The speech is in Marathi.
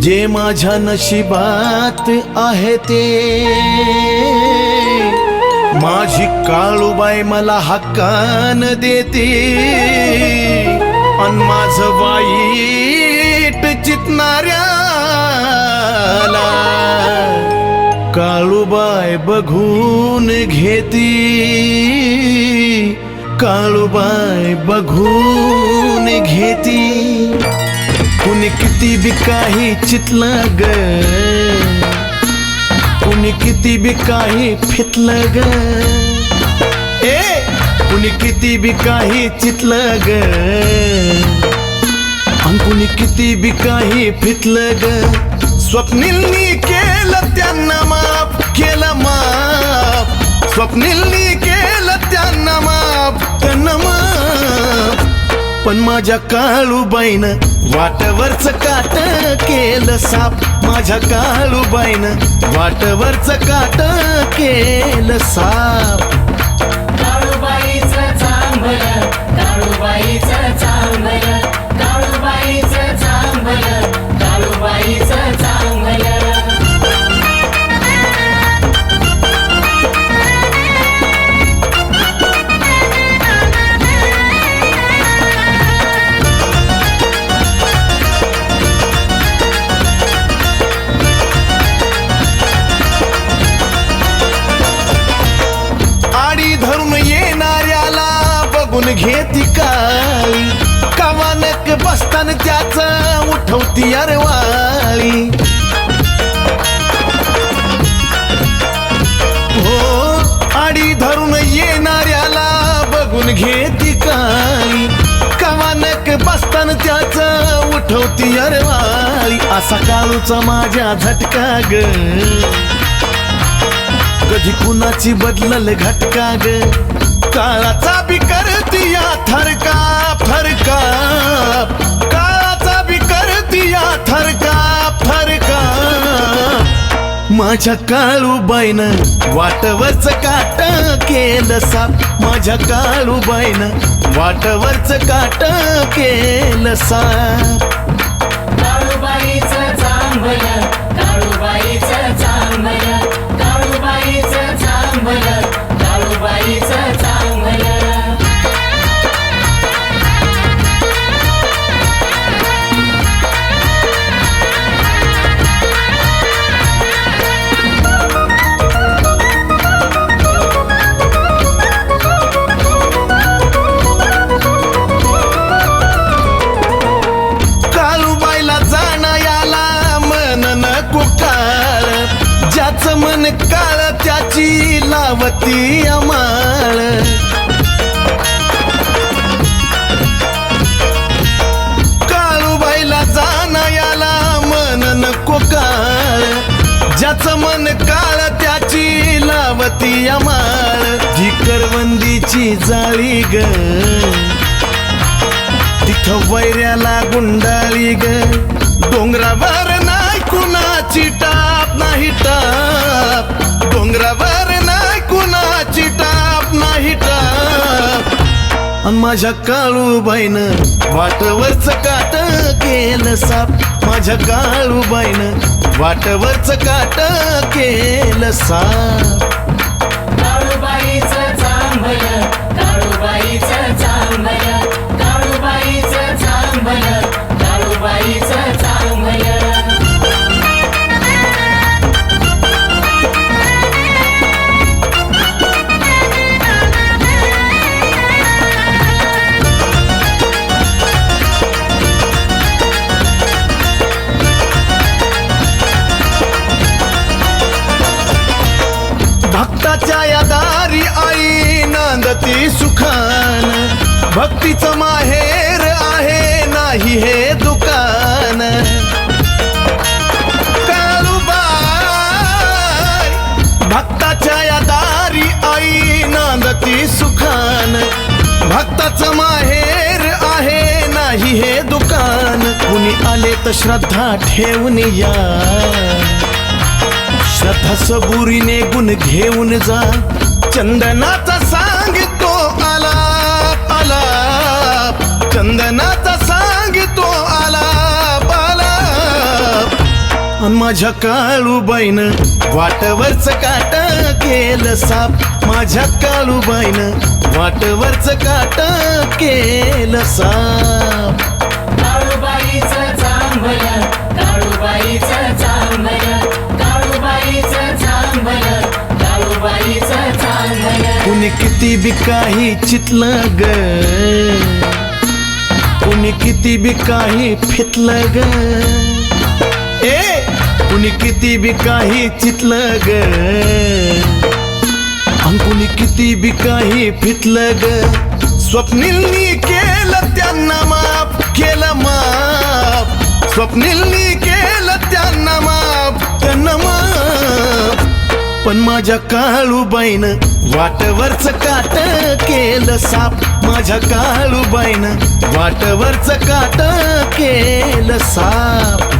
जे माझ्या नशिबात आहे ते. माझी काळूबाई मला हक्कान देते. अन माझ वाईट चितणाऱ्याला काळूबाई बघून घेती. काळूबाई बघून घेती. कुणी किती बी काही चितलं ग. कुणी किती बी काही फितलं ग. ए कुणी किती बी काही चितलं ग. कुणी किती बी काही फितलं ग. स्वप्निलनी केलं त्यांना माफ केलं माफ. स्वप्निलनी केलं त्यांना माफ त्यांना माफ. पण माझ्या काळूबाईन वाटवरच काट केलं साप. माझ्या काळूबाईन वाटवरच काट केलं साप. बघून घेती काळी. कवानक बसताना त्याच उठवती अरवाळी. हो आडी धरून येणाऱ्याला बघून घेती काळी. कवानक बसतान त्याच उठवती अरवाळी. असा काळूचा माझ्या झटका ग. कधी कुणाची बदलल घटका ग. काळाचा बिक थरका फरका. काळाचा बी करती थरका फरका. माझ्या काळूबाईनं वाटवरच काट केलं साप. माझ्या काळूबाईनं वाटवरच काट केलं साप. काळूबाईचं चांगलं काळूबाईचं त्याची लावती अमाळ. काळूबाईला जाणं याला मन नको काळ ज्याचं मन काळ त्याची लावती अमाळ. जी करवंदीची जाळी ग. तिथं वैऱ्याला गुंडाळी ग. डोंगरावर नाही कुणाची टाप नाही टाप. अन माझ्या काळूबाईनं वाटवरच काट केलं साप. माझ्या काळूबाईनं वाटवरच काट केलं साप. काळूबाईचं चांगलं काळूबाईचं सुखान भक्तीचं माहेर आहे नाही हे दुकान. भक्ताच्या या दारी आई नांदती सुखान. भक्ताचं माहेर आहे नाही हे दुकान. कुणी आले तर श्रद्धा ठेवून या. श्रद्धा सबुरीने गुण घेऊन जा. चंदनाचा सा चंदनाचा सांगतो आला बाला माझ्या काळूबाईन वाटवरच काट केलं साप. माझ्या काळूबाईन वाटवरच काट केलं साप. काळूबाईचं चांगलं काळूबाईचं चांगलं काळूबाईचं चांगलं काळूबाईचं चांगलं. कुणी किती बी काही चितलं ग. कुणी किती बी काही फितलं ग. ए कुणी किती बी काही चितलं ग. कुणी किती बी काही फितलं ग. स्वप्नीलनी केलं त्यांना माफ केलं माफ. स्वप्नीलनी केलं त्यांना माफ त्यांना माफ. पण माझ्या काळूबाईन वाटवरच काट केलं साप. माझ्या काळूबाईन वाटवरच काट केलं साप.